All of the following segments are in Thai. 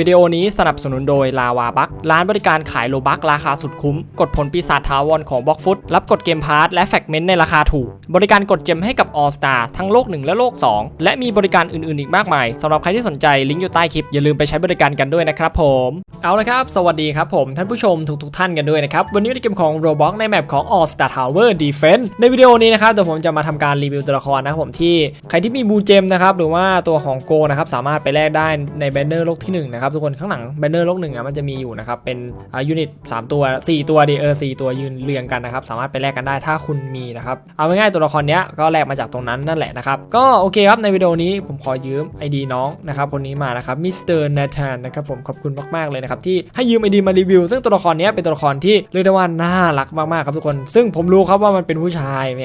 วิดีโอนี้สนับสนุนโดยลาวาบักร้านบริการขายโลบักราคาสุดคุ้ม กดผลปีศาจทาวรของบล็อกฟุตรับกดเกมพาร์ทและแฟกเมนต์ในราคาถูก บริการกดเจมให้กับ All Star ทั้งโลก 1 และโลก 2 และมีบริการอื่นๆอีกมากมายสำหรับใครที่สนใจลิงก์อยู่ใต้คลิป อย่าลืมไปใช้บริการกันด้วยนะครับผมเอาละครับ สวัสดีครับผม ท่านผู้ชมทุกๆท่านกันด้วยนะครับวันนี้ในเกมของ Roblox ในแมปของ All Star Tower Defense ในวิดีโอนี้นะครับเดี๋ยวผมจะมาทำการรีวิวตัวละครนะครับผมที่ใครที่มีบูเจมนะครับหรือว่าตัวของโกนะครับสามารถไปแลกได้ในแบนเนอร์โลกที่หนึ่งนะครับทุกคนข้างหลังแบนเนอร์โลกหนึ่งอะมันจะมีอยู่นะครับเป็นอ่ายูนิตสามตัวสี่ตัวดีเออสตัวยืนเรียงกันนะครับสามารถไปแลกกันได้ถ้าคุณมีนะครับเอาง่ายๆตัวละครเนี้ยก็แลกมาจากตรงนั้นนั่นแหละนะครับก็โอเคครับในวิดีโอนี้ผมขอยืม ID น้องนะครับคนนี้มานะครับมิสเตอร์นาธานนะครับผมขอบคุณมากๆเลยนะครับที่ให้ยืม ID มารีวิว ซึ่งตัวละครเนี้ยเป็นตัวละครที่เรียกได้ว่าน่ารักมากๆครับทุกคน ซึ่งผมรู้ครับว่ามันเป็นผู้ชายแหม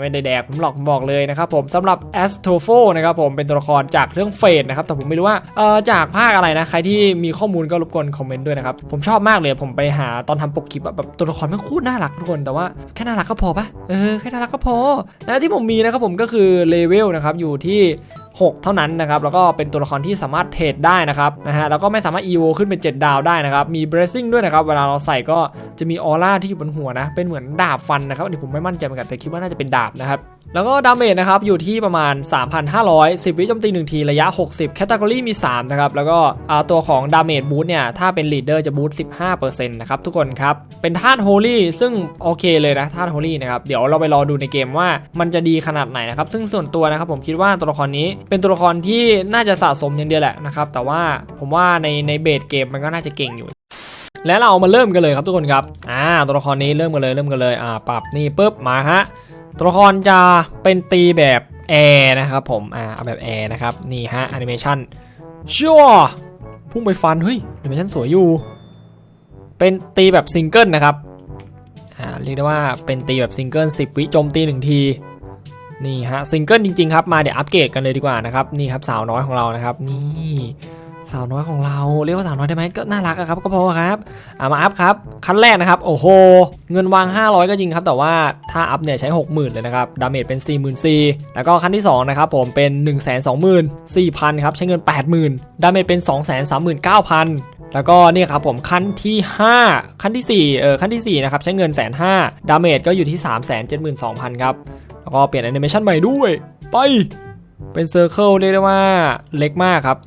ไม่ได้แดกผมหลอกบอกเลยนะครับผมสำหรับ a s t r o p h o นะครับผมเป็นตัวละครจากเรื่องเฟดนะครับแต่ผมไม่รู้ว่าเออจากภาคอะไรนะใครที่มีข้อมูลก็รบกวนคอมเมนต์ด้วยนะครับ ผมชอบมากเลย ผมไปหาตอนทำปกคลิปแบบตัวละครไม่งโคตรน่ารักทุกคนแต่ว่าแค่น่ารักก็พอปะเออแค่น่ารักก็พอและที่ผมมีนะครับผมก็คือเลเวลนะครับอยู่ที่ 6 เท่านั้นนะครับ แล้วก็เป็นตัวละครที่สามารถเทรดได้นะครับนะฮะแล้วก็ไม่สามารถ EVO ขึ้นเป็น 7 ดาวได้นะครับ มี Blessing ด้วยนะครับ เวลาเราใส่ก็จะมีออร่าที่อยู่บนหัวนะ เป็นเหมือนดาบฟันนะครับอันนี้ผมไม่มั่นใจเหมือนกันแต่คิดว่าน่าจะเป็นดาบนะครับ แล้วก็ดาเมจนะครับอยู่ที่ประมาณ 3,500 10 วิโจมตี 1 ที ระยะ 60 แคตตากรีมี 3 นะครับ แล้วก็ตัวของดาเมจบูสต์เนี่ย ถ้าเป็นลีดเดอร์จะบูสต์15%นะครับทุกคนครับ เป็นธาตุโฮลี่ซึ่งโอเคเลยนะธาตุโฮลี่นะครับ เดี๋ยวเราไปรอดูในเกมว่ามันจะดีขนาดไหนนะครับ ซึ่งส่วนตัวนะครับผมคิดว่าตัวละครนี้เป็นตัวละครที่น่าจะสะสมอย่างเดียวแหละนะครับแต่ว่าผมว่าในในเบสเกมมันก็น่าจะเก่งอยู่และเรามาเริ่มกันเลยครับทุกคนครับ อ่า ตัวละครนี้เริ่มกันเลยเริ่มกันเลย อ่า ปรับนี่ปุ๊บ มาฮะ ตัวละครจะเป็นตีแบบแอร์นะครับผมอ่าเอาแบบแอร์นะครับ นี่ฮะแอนิเมชันชัวพุ่งไปฟัน เฮ้ยแอนิเมชันสวยอยู่ เป็นตีแบบซิงเกิลนะครับอ่าเรียกได้ว่าเป็นตีแบบซิงเกิล10 วิโจมตีหนึ่งที นี่ฮะซิงเกิลจริงๆครับ มาเดี๋ยวอัปเกรดกันเลยดีกว่านะครับ นี่ครับสาวน้อยของเรานะครับ นี่ สาวน้อยของเราเรียกว่าสาวน้อยได้ไหมก็น่ารักอะครับก็พอครับอามาอัพครับขั้นแรกนะครับโอ้โหเงินวาง 500 ก็จริงครับ แต่ว่าถ้าอัพเนี่ยใช้ 60,000 เลยนะครับดาเมจเป็น 44,000แล้วก็ขั้นที่2นะครับผมเป็น 124,000ครับใช้เงิน 80,000 ดาเมจเป็น 239,000แล้วก็นี่ครับผมขั้นที่ 5 ขั้นที่4เออขั้นที่4นะครับใช้เงินแสนห้าดาเมจก็อยู่ที่ 372,000ครับแล้วก็เปลี่ยนแอนิเมชันใหม่ด้วย ไป เป็นเซอร์เคิลเรียกได้ว่าเล็กมากครับ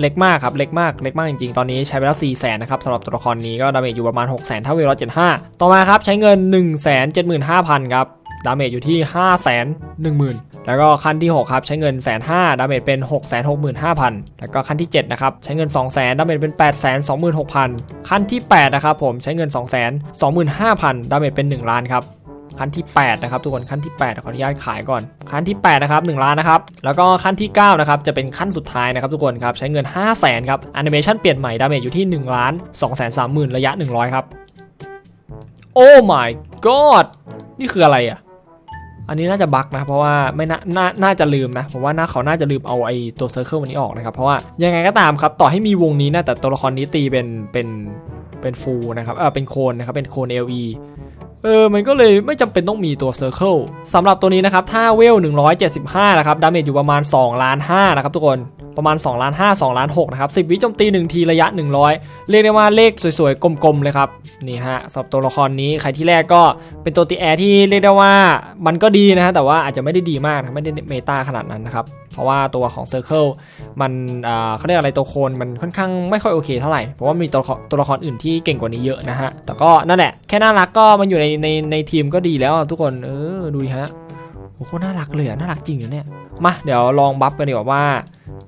เล็กมากครับเล็กมากเล็กมากจริงๆ ตอนนี้ใช้ไปแล้ว 4 0 0 0 0นะครับสำหรับตัวละครนี้ก็ดาเมจอยู่ประมาณ 6 0 0 0 0 0ถ้าเวลา75 ต่อมาครับใช้เงิน 1 7 5 0 0 0ครับดาเมจอยู่ที่ 5 1 0 0 0 0 แล้วก็ขั้นที่ 6 ครับ ใช้เงิน1 5 0 0 0ดาเมจเป็น 6 6 5 0 0 0 แล้วก็ขั้นที่ 7 นะครับ ใช้เงิน 2 0 0 0 0 0ดาเมจเป็น 8 2 6 0 0 0 ขั้นที่ 8 นะครับผมใช้เงิน 2 2 5 0 0 0 ดาเมจเป็น 1 ล้านครับ ขั้นที่ 8 นะครับ ทุกคนขั้นที่ 8 ขออนุญาตขายก่อน ขั้นที่ 8 นะครับ1ล้านนะครับ แล้วก็ขั้นที่ 9 นะครับ จะเป็นขั้นสุดท้ายนะครับทุกคนครับ ใช้เงิน 5 0 0 0 0 0ครับแอนิเมชันเปลี่ยนใหม่ดาเมจอยู่ที่1ล้าน2 3 0 0 0 0ระยะ 100 ครับ โอ้ my god นี่คืออะไรอะอันนี้น่าจะบั๊กนะเพราะว่าไม่น่านาน่าจะลืมนะผมว่าน่าเขาน่าจะลืมเอาไอ้ตัวเซอร์เคิลวันนี้ออกนะครับเพราะว่ายังไงก็ตามครับต่อให้มีวงนี้นะแต่ตัวละครนี้ตีเป็นเป็นเป็นฟูนะครับเออเป็นโคนนะครับเป็นโคน LE เออ มันก็เลยไม่จำเป็นต้องมีตัวเซอร์เคิลสำหรับตัวนี้นะครับ ถ้าเวล 175 นะครับ ดาเมจอยู่ประมาณ2ล้าน5นะครับทุกคน ประมาณ2ล้าน5 2ล้าน6นะครับ10 วิโจมตี 1 ทีระยะ 100 เรียกได้ว่าเลขสวยๆ กลมๆ เลยครับ นี่ฮะสำหรับตัวละครนี้ ใครที่แรกก็เป็นตัวตีแอร์ที่เรียกได้ว่ามันก็ดีนะฮะ แต่ว่าอาจจะไม่ได้ดีมากนะไม่ได้เมตาขนาดนั้นนะครับ เพราะว่าตัวของเซอร์เคิลมันเขาเรียกอะไรตัวโคนมันค่อนข้างไม่ค่อยโอเคเท่าไหร่ เพราะว่ามีตัวละครตัวละครอื่นที่เก่งกว่านี้เยอะนะฮะ แต่ก็นั่นแหละแค่น่ารักก็มันอยู่ในในในทีมก็ดีแล้วทุกคนเออดูดิฮะ โอ้โหน่ารักเลยอะน่ารักจริงอยู่เนี่ย มาเดี๋ยวลองบัฟกันดีกว่าว่า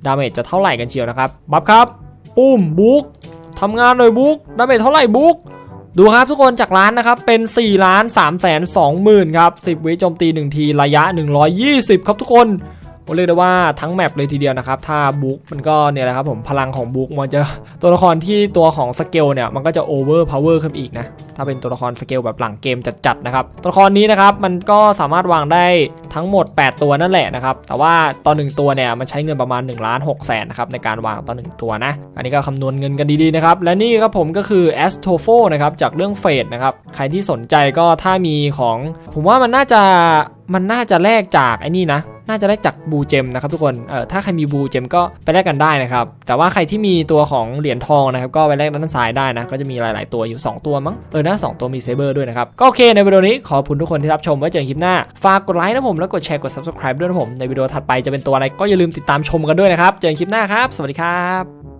ดาเมจจะเท่าไหร่กันเชียวนะครับ บัฟครับปุ้มบุ๊กทำงานหน่อยบุ๊กดาเมจเท่าไหร่บุ๊กดูครับทุกคนจากร้านนะครับ เป็น4ล้าน3แสน2หมื่นครับ 10 วิโจมตี 1 ทีระยะ 120 ครับทุกคน ผมเรียกได้ว่าทั้งแมปเลยทีเดียวนะครับถ้าบุ๊กมันก็เนี่ยแหละครับผมพลังของบุ๊กมันจะตัวละครที่ตัวของสเกลเนี่ยมันก็จะโอเวอร์พาวเวอร์ขึ้นอีกนะถ้าเป็นตัวละครสเกลแบบหลังเกมจัดๆนะครับตัวละครนี้นะครับมันก็สามารถวางได้ทั้งหมด 8 ตัวนั่นแหละนะครับแต่ว่าตอนหนึ่งตัวเนี่ยมันใช้เงินประมาณ1ล้าน6แสนนะครับในการวางตอนหนึ่งตัวนะอันนี้ก็คำนวณเงินกันดีๆนะครับและนี่ครับผมก็คือ a s t r o p h o นะครับจากเรื่องเฟดนะครับใครที่สนใจก็ถ้ามีของ ผมว่ามันน่าจะมันน่าจะแลกจากไอ้นี่นะ น่าจะได้จากบูเจมนะครับทุกคนเออถ้าใครมีบูเจมก็ไปแลกกันได้นะครับ แต่ว่าใครที่มีตัวของเหรียญทองนะครับก็ไปแลกด้านซ้ายได้นะ ก็จะมีหลาย ๆ ตัวอยู่ 2 ตัวมั้ง เออนะสองตัวมีเซเบอร์ด้วยนะครับ ก็โอเคในวิดีโอนี้ขอบคุณทุกคนที่รับชมไว้เจอกันคลิปหน้า ฝากกดไลค์นะผมแล้วกดแชร์กด subscribe ด้วยนะผมในวิดีโอถัดไปจะเป็นตัวอะไรก็อย่าลืมติดตามชมกันด้วยนะครับเจอกันคลิปหน้าครับ สวัสดีครับ